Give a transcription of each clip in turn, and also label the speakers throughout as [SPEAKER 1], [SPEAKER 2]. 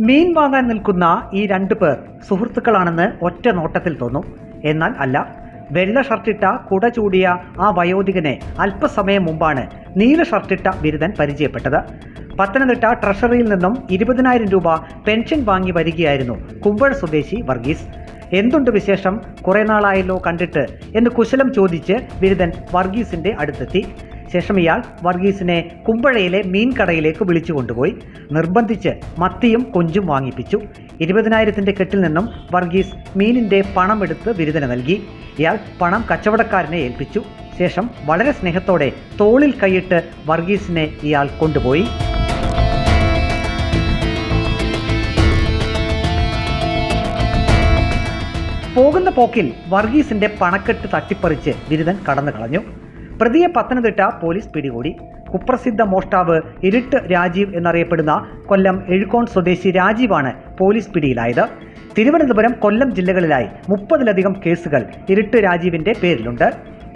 [SPEAKER 1] മീൻ വാങ്ങാൻ നിൽക്കുന്ന ഈ രണ്ടു പേർ സുഹൃത്തുക്കളാണെന്ന് ഒറ്റ നോട്ടത്തിൽ തോന്നും. എന്നാൽ അല്ല വെള്ള ഷർട്ടിട്ട കുട ചൂടിയ ആ വയോധികനെ അല്പസമയം മുമ്പാണ് നീല ഷർട്ടിട്ട ബിരുദൻ പരിചയപ്പെട്ടത്. പത്തനംതിട്ട ട്രഷറിയിൽ നിന്നും ഇരുപതിനായിരം രൂപ പെൻഷൻ വാങ്ങി വരികയായിരുന്നു കുമ്പഴ സ്വദേശി വർഗീസ്. എന്തുണ്ട് വിശേഷം? കുറെ നാളായല്ലോ കണ്ടിട്ട് എന്ന് കുശലം ചോദിച്ച് ബിരുദൻ വർഗീസിന്റെ അടുത്തെത്തി. ശേഷം ഇയാൾ വർഗീസിനെ കുമ്പഴയിലെ മീൻകടയിലേക്ക് വിളിച്ചു കൊണ്ടുപോയി. നിർബന്ധിച്ച് മത്തിയും കൊഞ്ചും വാങ്ങിപ്പിച്ചു. ഇരുപതിനായിരത്തിന്റെ കെട്ടിൽ നിന്നും വർഗീസ് മീനിന്റെ പണം എടുത്ത് വിരുദന നൽകി. ഇയാൾ പണം കച്ചവടക്കാരനെ ഏൽപ്പിച്ചു. ശേഷം വളരെ സ്നേഹത്തോടെ തോളിൽ കൈയിട്ട് വർഗീസിനെ ഇയാൾ കൊണ്ടുപോയി. പോകുന്ന പോക്കിൽ വർഗീസിന്റെ പണക്കെട്ട് തട്ടിപ്പറിച്ച് ബിരുദൻ കടന്നു കളഞ്ഞു പ്രതിയെ പത്തനംതിട്ട പോലീസ് പിടികൂടി. കുപ്രസിദ്ധ മോഷ്ടാവ് ഇരുട്ട് രാജീവ് എന്നറിയപ്പെടുന്ന കൊല്ലം എഴുക്കോൺ സ്വദേശി രാജീവാണ് പോലീസ് പിടിയിലായത്. തിരുവനന്തപുരം കൊല്ലം ജില്ലകളിലായി മുപ്പതിലധികം കേസുകൾ ഇരുട്ട് രാജീവിന്റെ പേരിലുണ്ട്.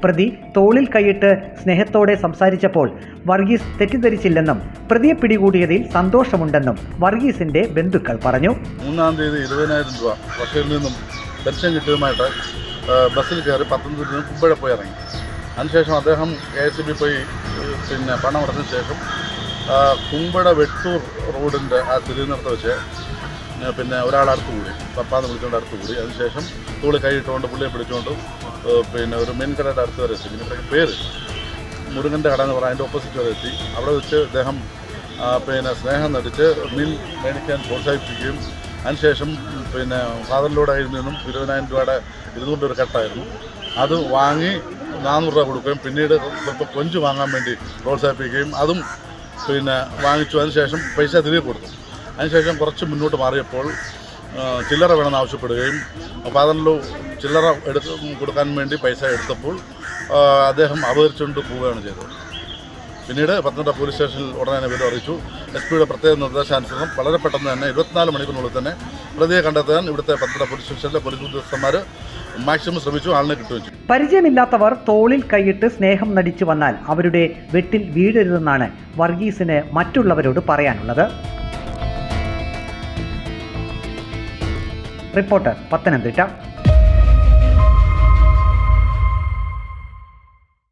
[SPEAKER 1] പ്രതി തോളിൽ കൈയിട്ട് സ്നേഹത്തോടെ സംസാരിച്ചപ്പോൾ വർഗീസ് തെറ്റിദ്ധരിച്ചില്ലെന്നും പ്രതിയെ പിടികൂടിയതിൽ സന്തോഷമുണ്ടെന്നും വർഗീസിന്റെ ബന്ധുക്കൾ പറഞ്ഞു.
[SPEAKER 2] മൂന്നാം തീയതി ഇരുപതിനായിരം രൂപ വർഷയിൽ നിന്നും പെൻഷൻ കിട്ടിയതുമായിട്ട് ബസ്സിൽ കയറി പത്തനംതിട്ടയിൽ നിന്ന് കുമ്പഴ പോയി ഇറങ്ങി. അതിനുശേഷം അദ്ദേഹം കെ എസ് ബി പോയി പിന്നെ പണം അടച്ചതിന് ശേഷം കുമ്പട വെട്ടൂർ റോഡിന്റെ ആ തിരുവനന്തപുരത്ത് വെച്ച് പിന്നെ ഒരാൾ അടുത്ത് കൂടി പപ്പാന്ന് വിളിച്ചുകൊണ്ട് അടുത്ത് കൂടി. അതിനുശേഷം തൂളി കൈയിട്ടുകൊണ്ട് പുള്ളിയെ പിടിച്ചുകൊണ്ട് പിന്നെ ഒരു മീൻകടയുടെ അടുത്ത് വരെ എത്തി. മീൻകടയുടെ പേര് മുരുകന്റെ കട എന്ന് പറഞ്ഞാൽ അതിന്റെ ഓപ്പോസിറ്റ് വരെ എത്തി. അവിടെ വെച്ച് അദ്ദേഹം പിന്നെ സ്നേഹം നടിച്ച് മീൻ മേടിക്കാൻ പ്രോത്സാഹിപ്പിക്കുകയും അതിനുശേഷം പിന്നെ ഫാദറിലൂടെ ആയിരുന്നു നിന്നും ഇരുപതിനായിരം രൂപയുടെ ഇരുന്നൂറ് ഒരു കട്ടായിരുന്നു. അത് വാങ്ങി നാനൂറ് രൂപ കൊടുക്കുകയും പിന്നീട് സ്വല്പം കൊഞ്ച് വാങ്ങാൻ വേണ്ടി പ്രോത്സാഹിപ്പിക്കുകയും അതും പിന്നെ വാങ്ങിച്ചു. അതിനുശേഷം പൈസ തിരികെ കൊടുത്തു. അതിനുശേഷം കുറച്ച് മുന്നോട്ട് മാറിയപ്പോൾ ചില്ലറ വേണമെന്ന് ആവശ്യപ്പെടുകയും ഫാദറിലു ചില്ലറ എടുത്ത് കൊടുക്കാൻ വേണ്ടി പൈസ എടുത്തപ്പോൾ അദ്ദേഹം അപഹരിച്ചുകൊണ്ട് പോവുകയാണ് ചെയ്തത്. പിന്നീട് പത്തനംതിട്ട പോലീസ് സ്റ്റേഷനിൽ ഉടനെ വിവരം അറിയിച്ചു. എസ് പിയുടെ പ്രത്യേക നിർദ്ദേശാനുസരണം വളരെ പെട്ടെന്ന് തന്നെ ഇരുപത്തിനാല് മണിക്കൂറിനുള്ളിൽ തന്നെ പ്രതിയെ കണ്ടെത്താൻ ഇവിടുത്തെ പത്തനംതിട്ട പോലീസ് സ്റ്റേഷനിലെ പോലീസ് ഉദ്യോഗസ്ഥന്മാർ മാക്സിമം ശ്രമിച്ചു ആളിനെ കിട്ടുകയും ചെയ്തു.
[SPEAKER 1] പരിചയമില്ലാത്തവർ തോളിൽ കൈയിട്ട് സ്നേഹം നടിച്ചു വന്നാൽ അവരുടെ വെട്ടിൽ വീഴരുതെന്നാണ് വർഗീസിന് മറ്റുള്ളവരോട് പറയാനുള്ളത്. റിപ്പോർട്ടർ പത്തനംതിട്ട.